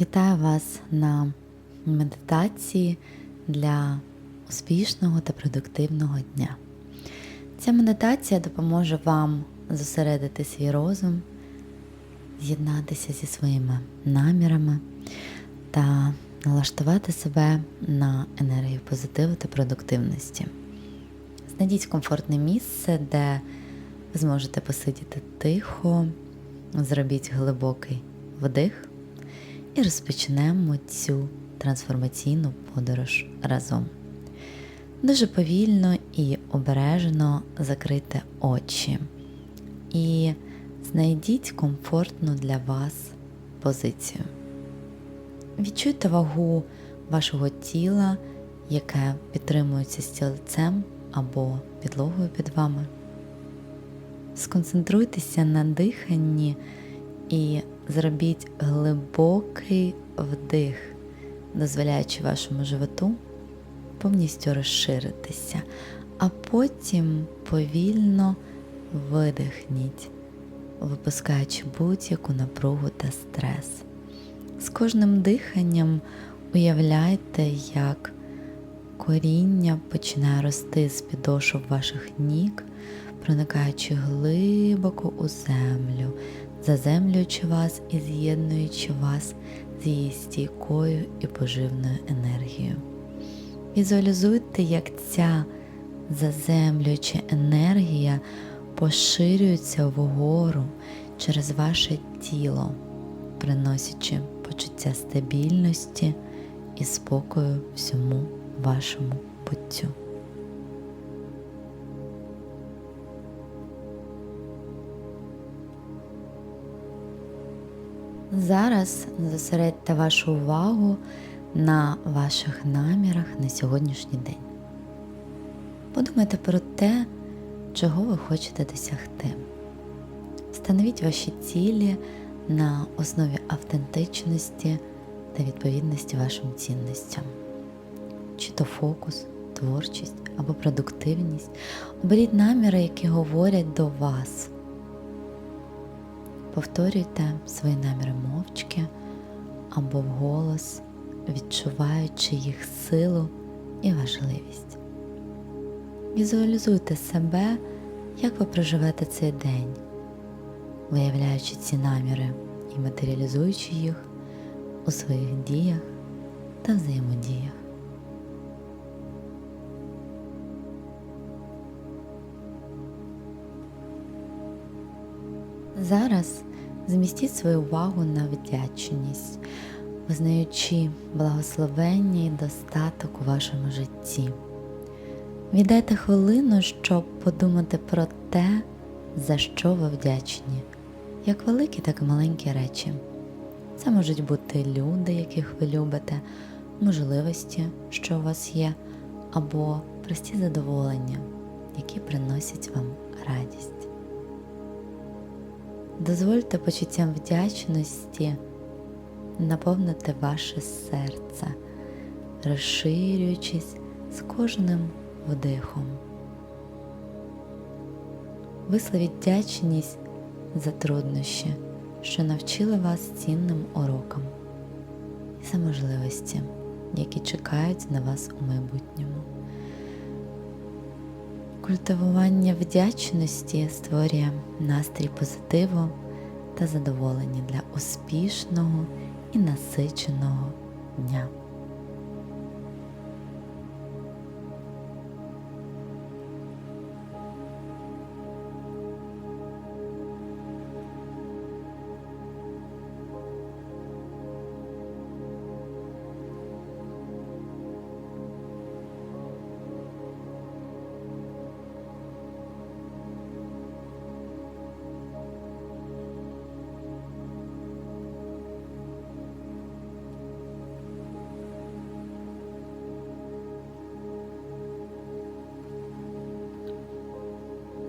Вітаю вас на медитації для успішного та продуктивного дня. Ця медитація допоможе вам зосередити свій розум, з'єднатися зі своїми намірами та налаштувати себе на енергію позитиву та продуктивності. Знайдіть комфортне місце, де ви зможете посидіти тихо, зробіть глибокий вдих і розпочнемо цю трансформаційну подорож разом. Дуже повільно і обережно закрийте очі і знайдіть комфортну для вас позицію. Відчуйте вагу вашого тіла, яке підтримується стілцем або підлогою під вами. Сконцентруйтеся на диханні і зробіть глибокий вдих, дозволяючи вашому животу повністю розширитися, а потім повільно видихніть, випускаючи будь-яку напругу та стрес. З кожним диханням уявляйте, як коріння починає рости з підошов ваших ніг, проникаючи глибоко у землю, заземлюючи вас і з'єднуючи вас з її стійкою і поживною енергією. Візуалізуйте, як ця заземлююча енергія поширюється вгору через ваше тіло, приносячи почуття стабільності і спокою всьому вашому буттю. Зараз зосередьте вашу увагу на ваших намірах на сьогоднішній день. Подумайте про те, чого ви хочете досягти. Встановіть ваші цілі на основі автентичності та відповідності вашим цінностям, чи то фокус, творчість або продуктивність. Оберіть наміри, які говорять до вас. Повторюйте свої наміри мовчки або вголос, відчуваючи їх силу і важливість. Візуалізуйте себе, як ви проживете цей день, виявляючи ці наміри і матеріалізуючи їх у своїх діях та взаємодіях. Зараз змістіть свою увагу на вдячність, визнаючи благословення і достаток у вашому житті. Віддайте хвилину, щоб подумати про те, за що ви вдячні, як великі, так і маленькі речі. Це можуть бути люди, яких ви любите, можливості, що у вас є, або прості задоволення, які приносять вам радість. Дозвольте почуттям вдячності наповнити ваше серце, розширюючись з кожним вдихом. Висловіть вдячність за труднощі, що навчили вас цінним урокам і за можливості, які чекають на вас у майбутньому. Культивування вдячності створює настрій позитиву та задоволення для успішного і насиченого дня.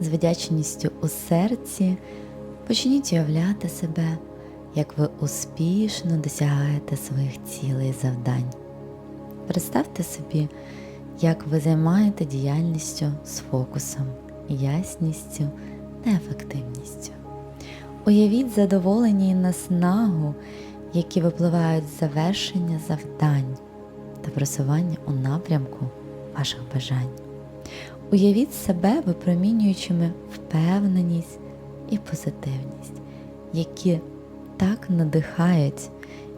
З вдячністю у серці почніть уявляти себе, як ви успішно досягаєте своїх цілей і завдань. Представте собі, як ви займаєте діяльністю з фокусом, ясністю та ефективністю. Уявіть задоволення і наснагу які випливають з завершення завдань та просування у напрямку ваших бажань. Уявіть себе випромінюючими впевненість і позитивність, які так надихають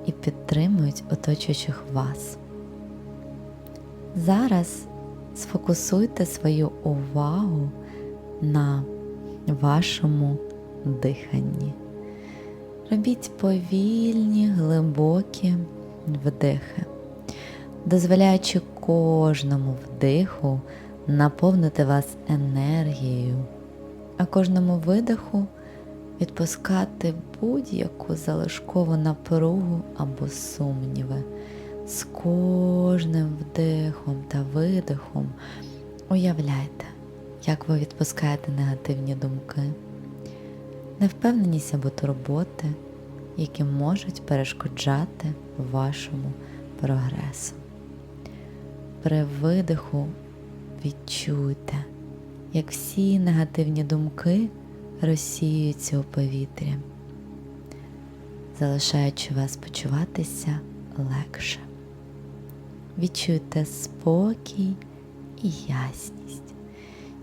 і підтримують оточуючих вас. Зараз сфокусуйте свою увагу на вашому диханні. Робіть повільні, глибокі вдихи, дозволяючи кожному вдиху наповнити вас енергією, а кожному видиху відпускати будь-яку залишкову напругу або сумніви. З кожним вдихом та видихом уявляйте, як ви відпускаєте негативні думки, невпевненість або турботи, які можуть перешкоджати вашому прогресу. При видиху відчуйте, як всі негативні думки розсіюються у повітрі, залишаючи вас почуватися легше. Відчуйте спокій і ясність,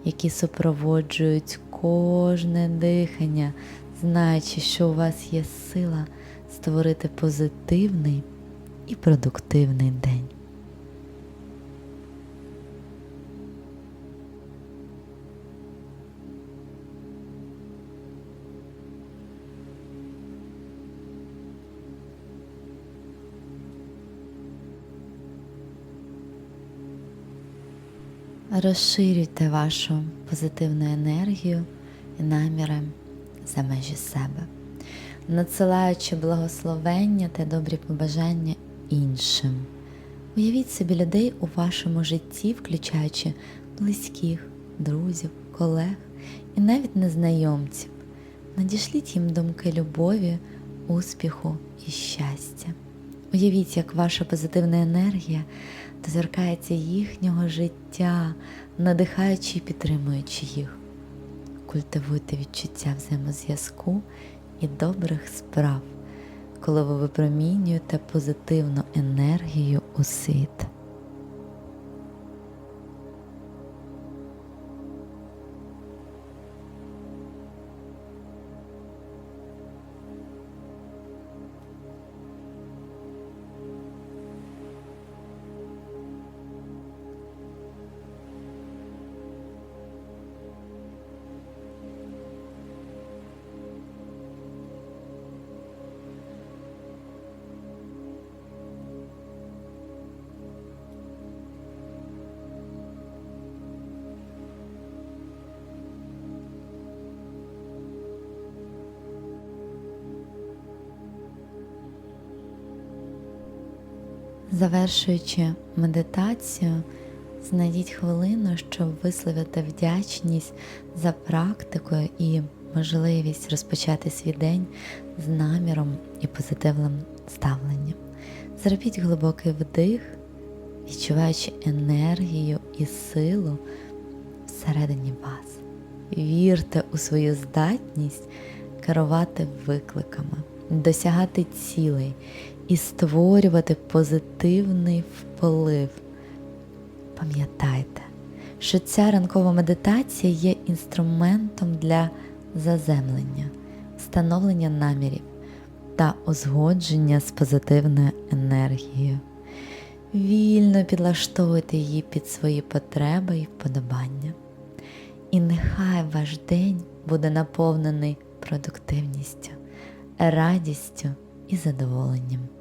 які супроводжують кожне дихання, знаючи, що у вас є сила створити позитивний і продуктивний день. Розширюйте вашу позитивну енергію і наміри за межі себе, надсилаючи благословення та добрі побажання іншим. Уявіть собі людей у вашому житті, включаючи близьких, друзів, колег і навіть незнайомців. Надішліть їм думки любові, успіху і щастя. Уявіть, як ваша позитивна енергія доторкається їхнього життя, надихаючи і підтримуючи їх. Культивуйте відчуття взаємозв'язку і добрих справ, коли ви випромінюєте позитивну енергію у світ. Завершуючи медитацію, знайдіть хвилину, щоб висловити вдячність за практикою і можливість розпочати свій день з наміром і позитивним ставленням. Зробіть глибокий вдих, відчуваючи енергію і силу всередині вас. Вірте у свою здатність керувати викликами, досягати цілей і створювати позитивний вплив. Пам'ятайте, що ця ранкова медитація є інструментом для заземлення, встановлення намірів та узгодження з позитивною енергією. Вільно підлаштовуйте її під свої потреби і вподобання. І нехай ваш день буде наповнений продуктивністю, радістю і задоволенням.